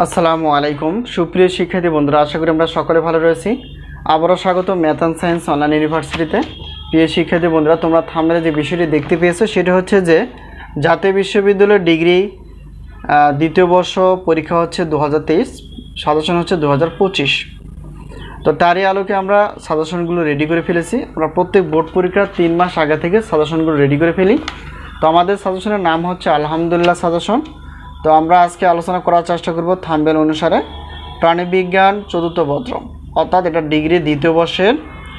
আসসালামু আলাইকুম। সুপ্রিয় শিক্ষার্থী বন্ধুরা, আশা করি আমরা সকলে ভালো রয়েছি। আবারও স্বাগত ম্যাথ অ্যান্ড সায়েন্স অনলাইন ইউনিভার্সিটিতে। প্রিয় শিক্ষার্থী বন্ধুরা, তোমরা থামলে যে বিষয়টি দেখতে পেয়েছ, সেটা হচ্ছে যে জাতীয় বিশ্ববিদ্যালয়ের ডিগ্রি দ্বিতীয় বর্ষ পরীক্ষা হচ্ছে দু হাজার তেইশ, সাজেশন হচ্ছে দু হাজার পঁচিশ। তো তারই আলোকে আমরা সাজেশনগুলো রেডি করে ফেলেছি। আমরা প্রত্যেক বোর্ড পরীক্ষার তিন মাস আগে থেকে সাজেশনগুলো রেডি করে ফেলি। তো আমাদের সাজেশনের নাম হচ্ছে আলহামদুলিল্লাহ সাজেশন। তো আমরা আজকে আলোচনা করার চেষ্টা করব থাম্বেল অনুসারে প্রাণীবিজ্ঞান চতুর্থ পত্র। অর্থাৎ এটা ডিগ্রি দ্বিতীয় বর্ষের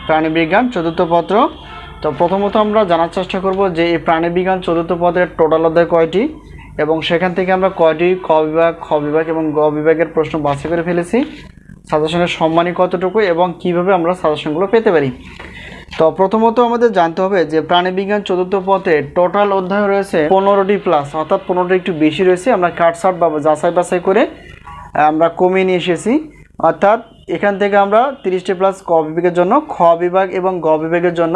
প্রাণীবিজ্ঞান চতুর্থ পত্র। তো প্রথমত আমরা জানার চেষ্টা করব যে এই প্রাণীবিজ্ঞান চতুর্থ পত্রের টোটাল অধ্যায় কয়টি এবং সেখান থেকে আমরা কয়টি ক বিভাগ, খ বিভাগ এবং গ বিভাগের প্রশ্ন বাছাই করে ফেলেছি। সাজেশনের সম্মানই কতটুকু এবং কীভাবে আমরা সাজেশনগুলো পেতে পারি? তো প্রথমত আমাদের জানতে হবে যে প্রাণীবিজ্ঞান চতুর্থ পথে টোটাল অধ্যায় রয়েছে পনেরোটি প্লাস অর্থাৎ পনেরোটি একটু বেশি রয়েছে। আমরা কাটসাট বা যাচাই বাছাই করে আমরা কমিয়ে নিয়ে এসেছি। অর্থাৎ এখান থেকে আমরা তিরিশটি প্লাস ক বিভাগের জন্য, খ বিভাগ এবং গ বিভাগের জন্য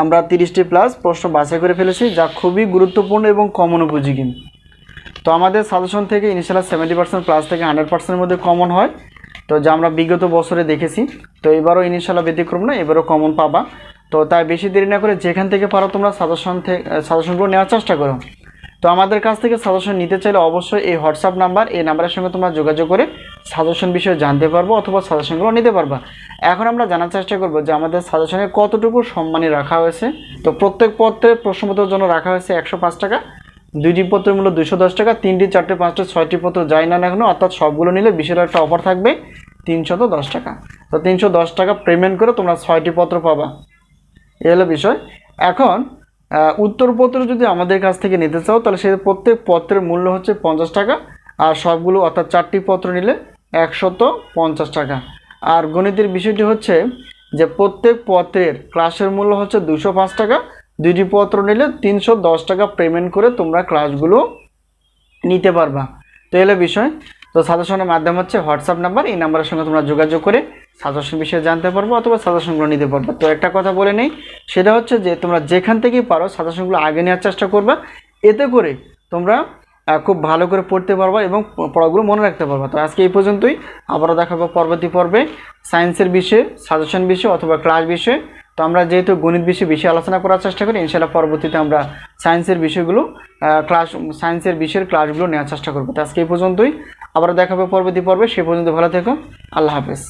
আমরা তিরিশটি প্লাস প্রশ্ন বাছাই করে ফেলেছি, যা খুবই গুরুত্বপূর্ণ এবং কমন উপযোগী। তো আমাদের সাজেশন থেকে ইনিশিয়াল সেভেন্টি পার্সেন্ট প্লাস থেকে হান্ড্রেড পার্সেন্টের মধ্যে কমন হয়। তো যা আমরা বিগত বছরে দেখেছি। তো এবারও ইনিশিয়াল ব্যতিক্রম না, এবারও কমন পাবা। তো তাই বেশি দেরি না করে যেখান থেকে পারো তোমরা সাজেশন থেকে সাজেশনগুলো নেওয়ার চেষ্টা করো। তো আমাদের কাছ থেকে সাজেশন নিতে চাইলে অবশ্যই এই হোয়াটসঅ্যাপ নাম্বার এই নাম্বারের সঙ্গে তোমরা যোগাযোগ করে সাজেশন বিষয়ে জানতে পারব অথবা সাজেশনগুলো নিতে পারবা। এখন আমরা জানার চেষ্টা করব যে আমাদের সাজেশনে কতটুকু সম্মানী রাখা হয়েছে। তো প্রত্যেক পত্রের প্রশ্নপত্রের জন্য রাখা হয়েছে একশো পাঁচ টাকা, দুইটি পত্রের মূল্য দুশো দশ টাকা, তিনটি, চারটে, পাঁচটা, ছয়টি পত্র যাই না না কেন, অর্থাৎ সবগুলো নিলে বিশেষ একটা অফার থাকবে তিনশত দশ টাকা। তো তিনশো দশ টাকা পেমেন্ট করে তোমরা ছয়টি পত্র পাবা। এ হলো বিষয়। এখন উত্তরপত্র যদি আমাদের কাছ থেকে নিতে চাও, তাহলে সে প্রত্যেক পত্রের মূল্য হচ্ছে পঞ্চাশ টাকা, আর সবগুলো অর্থাৎ চারটি পত্র নিলে একশত পঞ্চাশ টাকা। আর গণিতের বিষয়টি হচ্ছে যে প্রত্যেক পত্রের ক্লাসের মূল্য হচ্ছে দুশো পাঁচ টাকা, দুইটি পত্র নিলে তিনশো দশ টাকা পেমেন্ট করে তোমরা ক্লাসগুলো নিতে পারবা। তো এলো বিষয়। তো সাজেশনের মাধ্যম হচ্ছে হোয়াটসঅ্যাপ নাম্বার এই নাম্বারের সঙ্গে তোমরা যোগাযোগ করে সাজেশন বিষয়ে জানতে পারব অথবা সাজেশনগুলো নিতে পারবে। তো একটা কথা বলে নেই সেটা হচ্ছে যে তোমরা যেখান থেকেই পারো সাজেশনগুলো আগে নেওয়ার চেষ্টা করবা। এতে করে তোমরা খুব ভালো করে পড়তে পারবা এবং পড়াগুলো মনে রাখতে পারবা। তো আজকে এই পর্যন্তই। আবারও দেখাবো পরবর্তী পর্বে সায়েন্সের বিষয়ে, সাজেশন বিষয়ে অথবা ক্লাস বিষয়ে। তো আমরা যেহেতু গণিত বিষয়ে বেশি আলোচনা করার চেষ্টা করি, ইনশাআল্লাহ পরবর্তীতে আমরা সায়েন্সের বিষয়গুলো ক্লাস, সায়েন্সের বিষয়ের ক্লাসগুলো নেওয়ার চেষ্টা করব। তো আজকে এই পর্যন্তই। আবারও দেখাবো পরবর্তী পর্বে। সে পর্যন্ত ভালো থেকো। আল্লাহ হাফেজ।